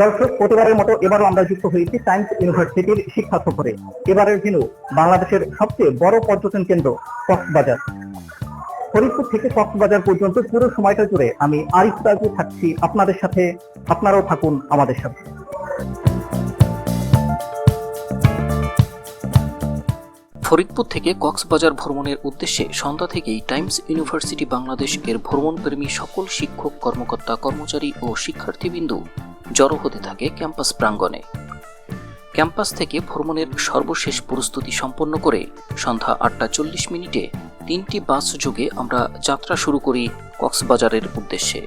দর্শক প্রতিবারের মতো এবারও আমরা যুক্ত হয়েছি সায়েন্স ইউনিভার্সিটির শিক্ষা সফরে। এবারের ভেন্যু বাংলাদেশের সবচেয়ে বড় পর্যটন কেন্দ্র কক্সবাজার। ফরিদপুর থেকে কক্সবাজার পর্যন্ত পুরো সময়টা জুড়ে আমি আরিফ তাজু থাকছি আপনাদের সাথে। আপনারাও থাকুন আমাদের সাথে। ফরিদপুর থেকে কক্সবাজার ভ্রমণের উদ্দেশ্যে সন্ধ্যা থেকেই টাইমস ইউনিভার্সিটি বাংলাদেশ এর ভ্রমণপ্রেমী সকল শিক্ষক, কর্মকর্তা, কর্মচারী ও শিক্ষার্থীবৃন্দু জড়ো হতে থাকে ক্যাম্পাস প্রাঙ্গণে। ক্যাম্পাস থেকে ভ্রমণের সর্বশেষ প্রস্তুতি সম্পন্ন করে সন্ধ্যা আটটা চল্লিশ মিনিটে তিনটি বাস যোগে আমরা যাত্রা শুরু করি কক্সবাজারের উদ্দেশ্যে।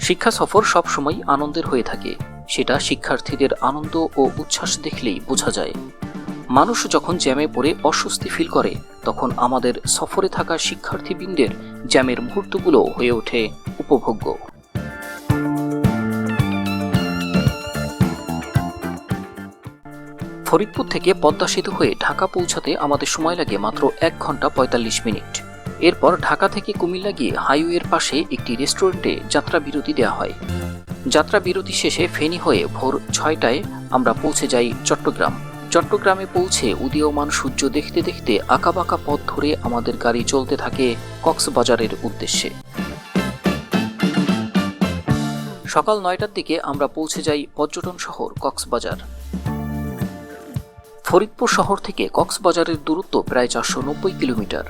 শিক্ষা সফর সবসময় আনন্দের হয়ে থাকে। সেটা শিক্ষার্থীদের আনন্দ ও উচ্ছ্বাস দেখলেই বোঝা যায়। মানুষ যখন জ্যামে পড়ে অস্বস্তি ফিল করে, তখন আমাদের সফরে থাকা শিক্ষার্থীবৃন্দের জ্যামের মুহূর্তগুলো হয়ে ওঠে উপভোগ্য। ফরিদপুর থেকে পদ্মা সেতু হয়ে ঢাকা পৌঁছাতে আমাদের সময় লাগে মাত্র এক ঘণ্টা পঁয়তাল্লিশ মিনিট। এরপর ঢাকা থেকে কুমিল্লা গিয়ে হাইওয়ের পাশে একটি রেস্টুরেন্টে যাত্রা বিরতি দেওয়া হয়। যাত্রা বিরতি শেষে ফেনী হয়ে ভোর ছয়টায় আমরা পৌঁছে যাই চট্টগ্রাম। চট্টগ্রামে পৌঁছে উদীয়মান সূর্য দেখতে দেখতে আঁকাবাঁকা পথ ধরে আমাদের গাড়ি চলতে থাকে কক্সবাজারের উদ্দেশ্যে। সকাল নয়টার দিকে আমরা পৌঁছে যাই পর্যটন শহর কক্সবাজার। ফরিদপুর শহর থেকে কক্সবাজারের দূরত্ব প্রায় চারশো নব্বই কিলোমিটার।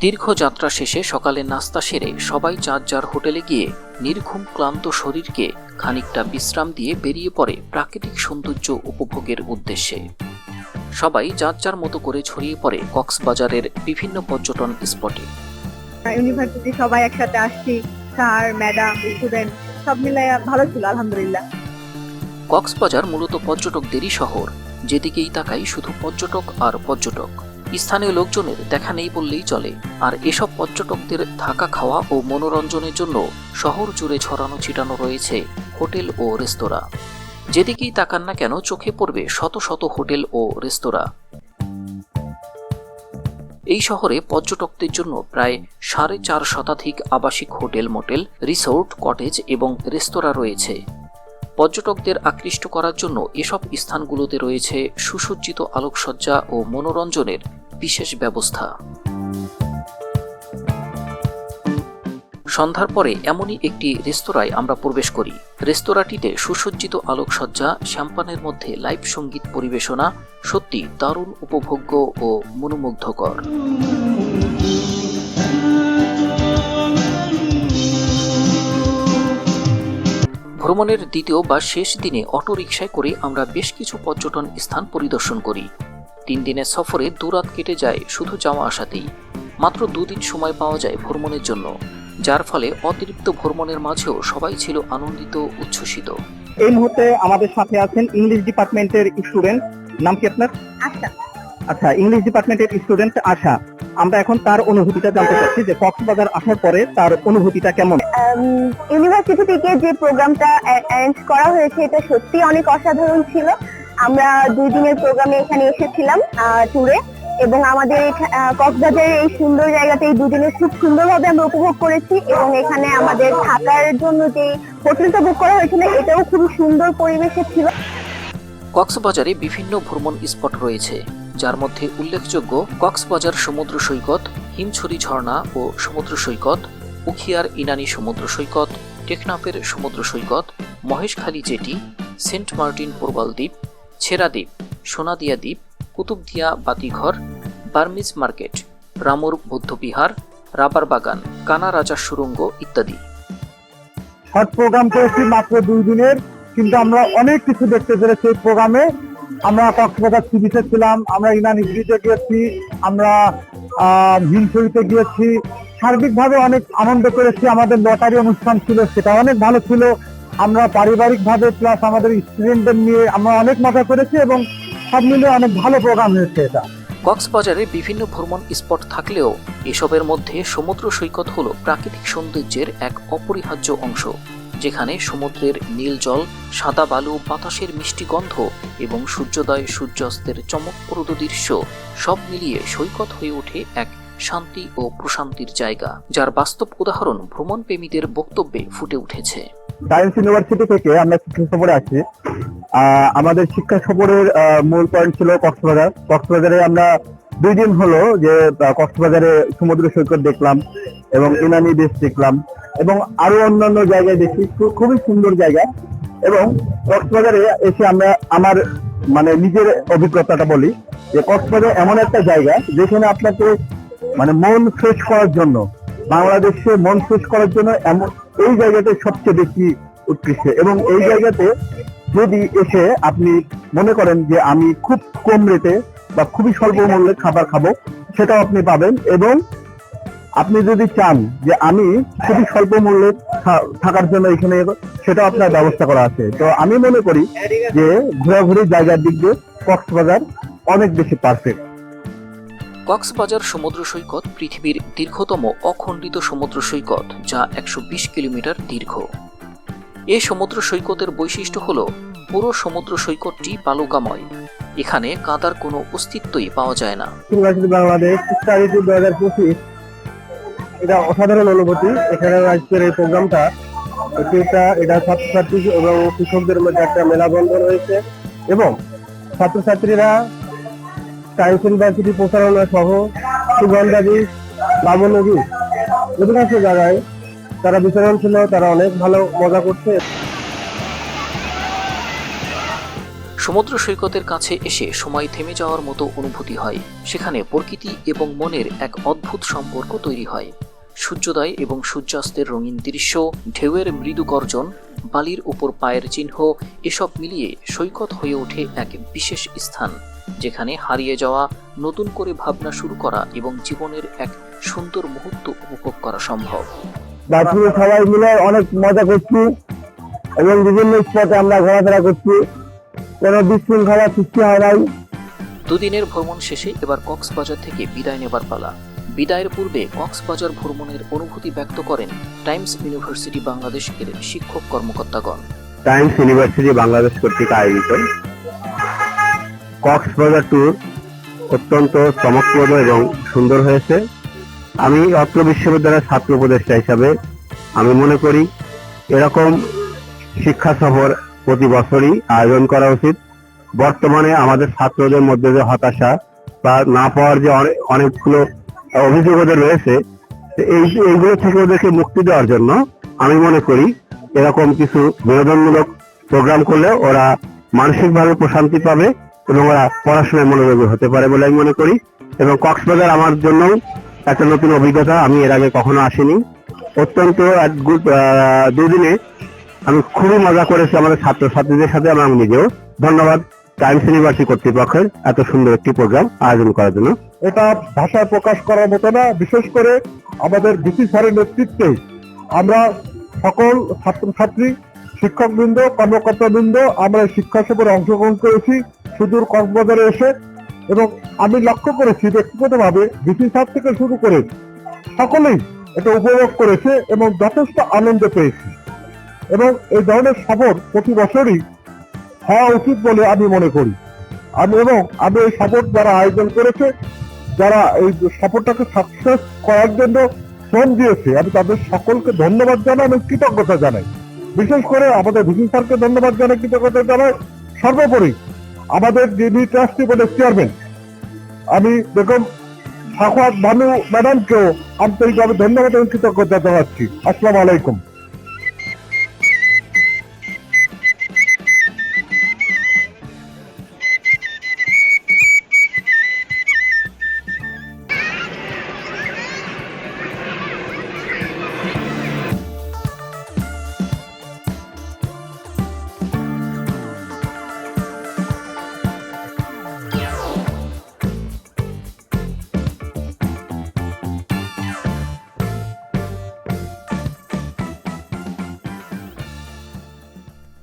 দীর্ঘ যাত্রা শেষে সকালে নাস্তা সেরে সবাই যার যার হোটেলে গিয়ে নির্ঘুম ক্লান্ত শরীরকে খানিকটা বিশ্রাম দিয়ে বেরিয়ে পড়ে প্রাকৃতিক সৌন্দর্য উপভোগের উদ্দেশ্যে। সবাই যার যার মতো করে ছড়িয়ে পড়ে কক্সবাজারের বিভিন্ন পর্যটন স্পটে। ইউনিভার্সিটি সবাই একসাথে আসছি স্যার ম্যাডাম স্টুডেন্ট সব মিলে ভালো ছিল আলহামদুলিল্লাহ। কক্সবাজার মূলত পর্যটকদেরই শহর যেদিকেই তাকাই শুধু পর্যটক আর পর্যটক। স্থানীয় লোকজনের দেখা নেই বললেই চলে। আর এসব পর্যটকদের থাকা খাওয়া ও মনোরঞ্জনের জন্য শহর জুড়ে ছড়ানো ছিটানো রয়েছে হোটেল ও রেস্তোরাঁ। যেদিকেই তাকান না কেন চোখে পড়বে শত শত হোটেল ও রেস্তোরাঁ। এই শহরে পর্যটকদের জন্য প্রায় সাড়ে চার শতাধিক আবাসিক হোটেল, মোটেল, রিসোর্ট, কটেজ এবং রেস্তোরাঁ রয়েছে। পর্যটকদের আকৃষ্ট করার জন্য এসব স্থানগুলোতে রয়েছে সুসজ্জিত আলোকসজ্জা ও মনোরঞ্জনের বিশেষ ব্যবস্থা। সন্ধ্যার পরে এমনই একটি রেস্তোরাঁয় আমরা প্রবেশ করি। রেস্তোরাঁটিতে সুসজ্জিত আলোকসজ্জা, শ্যাম্পানের মধ্যে লাইভ সংগীত পরিবেশনা, সত্যি দারুণ উপভোগ্য ও মনোমুগ্ধকর। ভ্রমণের দ্বিতীয় বা শেষ দিনে অটোরিকশায় করে আমরা বেশ কিছু পর্যটন স্থান পরিদর্শন করি। তিন দিনের সফরে দুরাত কেটে যায় শুধু যাওয়া আসাতেই। মাত্র দুদিন সময় পাওয়া যায় ভ্রমণের জন্য যার ফলে অতিরিক্ত ভ্রমণের মাঝেও সবাই ছিল আনন্দিত উচ্ছ্বসিত। এই মুহূর্তে আমাদের সাথে আছেন ইংলিশ ডিপার্টমেন্টের স্টুডেন্ট নাম কি আপনার? আচ্ছা আচ্ছা ইংলিশ ডিপার্টমেন্টের স্টুডেন্ট আশা। আমরা এখন তার অনুভূতিটা জানতে চাচ্ছি যে কক্সবাজার আসার পরে তার অনুভূতিটা কেমন? ইউনিভার্সিটি থেকে যে প্রোগ্রামটা অ্যারেঞ্জ করা হয়েছে এটা সত্যি অনেক অসাধারণ ছিল। আমরা দুই দিনের প্রোগ্রামে এখানে এসেছিলাম ট্যুরে এবং আমাদের কক্সবাজারের এই সুন্দর জায়গাতে এই দুদিনে খুব সুন্দরভাবে আমরা উপভোগ করেছি। এবং এখানে আমাদের থাকার জন্য যে হোটেলটা বুক করা হয়েছিল, এটাও খুব সুন্দর পরিবেশে ছিল। কক্সবাজারে বিভিন্ন ভ্রমণ স্পট রয়েছে, যার মধ্যে উল্লেখযোগ্য কক্সবাজার সমুদ্র সৈকত, হিমছড়ি ঝর্ণা ও সমুদ্র সৈকত, উখিয়ার ইনানি সমুদ্র সৈকত, টেকনাফের সমুদ্র সৈকত, মহেশখালী জেটি, সেন্ট মার্টিন প্রবাল দ্বীপ ছেড়া দ্বীপ, সোনাদিয়া দ্বীপ, কুতুবদিয়া বাতিঘর, বার্মিজ মার্কেট, রামুর বৌদ্ধবিহার, রাবার বাগান, কানা রাজার সুরঙ্গ ইত্যাদি। শর্ট প্রোগ্রাম করেছি মাত্র দুই দিনের, কিন্তু আমরা অনেক কিছু দেখতে পেরেছি এই প্রোগ্রামে। আমরা কক্সবাজার সি বিচে ছিলাম, আমরা ইনানি ব্রিজে গিয়েছি, আমরা হিমছড়িতে গিয়েছি। সার্বিকভাবে অনেক আনন্দ করেছি, আমাদের লটারি অনুষ্ঠান ছিল, সেটা অনেক ভালো ছিল। আমরা পারিবারিক ভাবে প্লাস আমাদের স্টুডেন্টদের নিয়ে আমরা অনেক মজা করেছি এবং সব মিলে অনেক ভালো প্রোগ্রাম হয়েছে এটা। কক্সবাজারে বিভিন্ন ভ্রমণ স্পট থাকলেও এসবের মধ্যে সমুদ্র সৈকত হল প্রাকৃতিক সৌন্দর্যের এক অপরিহার্য অংশ, যেখানে সমুদ্রের নীল জল, সাদা বালু, বাতাসের মিষ্টি গন্ধ এবং সূর্যোদয় সূর্যাস্তের চমকপ্রদ দৃশ্য সব মিলিয়ে সৈকত হয়ে ওঠে এক শান্তি ও প্রশান্তির জায়গা, যার বাস্তব উদাহরণ ভ্রমণপ্রেমীদের বক্তব্যে ফুটে উঠেছে। সায়েন্স ইউনিভার্সিটি থেকে আমরা শিক্ষা সফরে আছি আমাদের শিক্ষা সফরের মূল পয়েন্ট ছিল কক্সবাজার। কক্সবাজারে আমরা দুই দিন হলো যে কক্সবাজারে সমুদ্র সৈকত দেখলাম এবং ইনানি বিচ দেখলাম এবং আরও অন্যান্য জায়গায় দেখি খুবই সুন্দর জায়গা এবং কক্সবাজারে এসে আমরা আমার মানে নিজের অভিজ্ঞতাটা বলি যে, কক্সবাজার এমন একটা জায়গা যেখানে আপনাকে মানে মন ফ্রেশ করার জন্য, বাংলাদেশে মন ফ্রেশ করার জন্য এমন এই জায়গাতে সবচেয়ে বেশি উৎকৃষ্ট। এবং এই জায়গাতে যদি এসে আপনি মনে করেন যে আমি খুব কম রেটে বা খুবই স্বল্প মূল্যে খাবার খাব, সেটাও আপনি পাবেন এবং আপনি যদি চান যে আমি খুবই স্বল্প মূল্যে থাকার জন্য এখানে সেটাও আপনার ব্যবস্থা করা আছে। তো আমি মনে করি যে ঘোরাঘুরি জায়গার দিক দিয়ে কক্সবাজার অনেক বেশি পারফেক্ট কক্সবাজার সমুদ্র সৈকত পৃথিবীর দীর্ঘতম অখণ্ডিত সমুদ্র সৈকত, যা একশো বিশ কিলোমিটার দীর্ঘ। এ সমুদ্র সৈকতের বৈশিষ্ট্য হল, পুরো সমুদ্র সৈকতটি বালুকাময়। এখানে কাদার কোনো অস্তিত্বই পাওয়া যায় না। বাংলাদেশ স্টাডি টু দু হাজার পঁচিশ। এটা অসাধারণ অনুভূতি। এখানে আজকের এই প্রোগ্রামটা এটি এটা ছাত্রছাত্রী এবং কৃষকদের মধ্যে একটা মেলাবন্ধন হয়েছে এবং ছাত্রছাত্রীরা সায়েন্স ইউনিভার্সিটি প্রচারণা সহ সুগন্ধা বীজ বামন বীজ অধিকাংশ জায়গায় তারা বিচরণ ছিল তারা অনেক ভালো, মজা করছে। সমুদ্র সৈকতের কাছে এসে সময় থেমে যাওয়ার মতো অনুভূতি হয়। সেখানে প্রকৃতি এবং মনের এক অদ্ভুত সম্পর্ক তৈরি হয়। সূর্যোদয় এবং সূর্যাস্তের রঙিন দৃশ্য ঢেউয়ের মৃদু গর্জন বালির উপর পায়ের চিহ্ন এসব মিলিয়ে সৈকত হয়ে ওঠে এক বিশেষ স্থান যেখানে হারিয়ে যাওয়া নতুন করে ভাবনা শুরু করা এবং জীবনের এক সুন্দর মুহূর্ত উপভোগ করা সম্ভব। সবাই মিলে অনেক মজা করছি এবং বিভিন্ন স্পটে আমরা ঘোরাফেরা করছি। কোনো বিশৃঙ্খলা সৃষ্টি হয় নাই। দুদিনের ভ্রমণ শেষে এবার কক্সবাজার থেকে বিদায় নেবার পালা। বিদায়ের পূর্বে কক্সবাজার ভ্রমণের অনুভূতি ব্যক্ত করেন টাইমস ইউনিভার্সিটি বাংলাদেশ এর শিক্ষক কর্মকর্তাগণ। টাইমস ইউনিভার্সিটি বাংলাদেশ কর্তৃক আয়োজিত কক্সবাজার ট্যুর অত্যন্ত চমকপ্রদ এবং সুন্দর হয়েছে। আমি অত্র বিশ্ববিদ্যালয়ের ছাত্র উপদেষ্টা হিসাবে আমি মনে করি এরকম শিক্ষা সফর প্রতি বছরই আয়োজন করা উচিত। বর্তমানে আমাদের ছাত্রদের মধ্যে যে হতাশা বা না পাওয়ার যে অনেকগুলো অভিযোগ ওদের রয়েছে এই এইগুলো থেকে ওদেরকে মুক্তি দেওয়ার জন্য আমি মনে করি এরকম কিছু বিনোদনমূলক প্রোগ্রাম করলে ওরা মানসিকভাবে প্রশান্তি পাবে এবং ওরা পড়াশোনায় মনোযোগী হতে পারে বলে আমি মনে করি। এবং কক্সবাজার আমার জন্য একটা নতুন অভিজ্ঞতা, আমি এর আগে কখনো আসিনি। অত্যন্ত দুদিনে আমি খুবই মজা করেছি আমাদের ছাত্রছাত্রীদের সাথে, আমার নিজেও। ধন্যবাদ। টাইমস ইউনিভার্সিটি কর্তৃপক্ষের এত সুন্দর একটি প্রোগ্রাম আয়োজন করার জন্য? এটা ভাষায় প্রকাশ করার মতো না, বিশেষ করে আমাদের বিসি স্যারের নেতৃত্বে আমরা সকল ছাত্রছাত্রী, শিক্ষকবৃন্দ, কর্মকর্তাবৃন্দ, আমরা শিক্ষা সফরে অংশগ্রহণ করেছি, সুদূর কক্সবাজারে এসে এবং আমি লক্ষ্য করেছি ব্যক্তিগতভাবে বিসি স্যার থেকে শুরু করে সকলেই এটা উপভোগ করেছে এবং যথেষ্ট আনন্দ পেয়েছি। এবং এই ধরনের সফর প্রতি বছরই হওয়া উচিত বলে আমি মনে করি। আমি এবং আমি এই সফর যারা আয়োজন করেছে, যারা এই সফরটাকে সাকসেস করার জন্য শ্রম দিয়েছে, আমি তাদের সকলকে ধন্যবাদ জানাই এবং কৃতজ্ঞতা জানাই। বিশেষ করে আমাদের ভিসি স্যারকে ধন্যবাদ জানাই, কৃতজ্ঞতা জানাই। সর্বোপরি আমাদের যিনি ট্রাস্টি বোর্ডের চেয়ারম্যান, আমি বেগম সাখাত ভানু ম্যাডামকেও আন্তরিকভাবে ধন্যবাদ এবং কৃতজ্ঞতা জানাচ্ছি। আসসালামু আলাইকুম।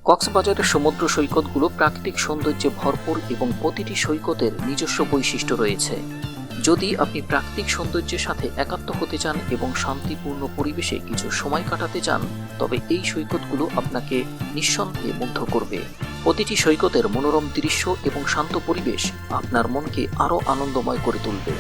কক্সবাজারের সমুদ্র সৈকতগুলো প্রাকৃতিক সৌন্দর্যে ভরপুর এবং প্রতিটি সৈকতের নিজস্ব বৈশিষ্ট্য রয়েছে। যদি আপনি প্রাকৃতিক সৌন্দর্যের সাথে একাত্ম হতে চান এবং শান্তিপূর্ণ পরিবেশে কিছু সময় কাটাতে চান, তবে এই সৈকতগুলো আপনাকে নিঃসন্দেহে মুগ্ধ করবে। প্রতিটি সৈকতের মনোরম দৃশ্য এবং শান্ত পরিবেশ আপনার মনকে আরও আনন্দময় করে তুলবে।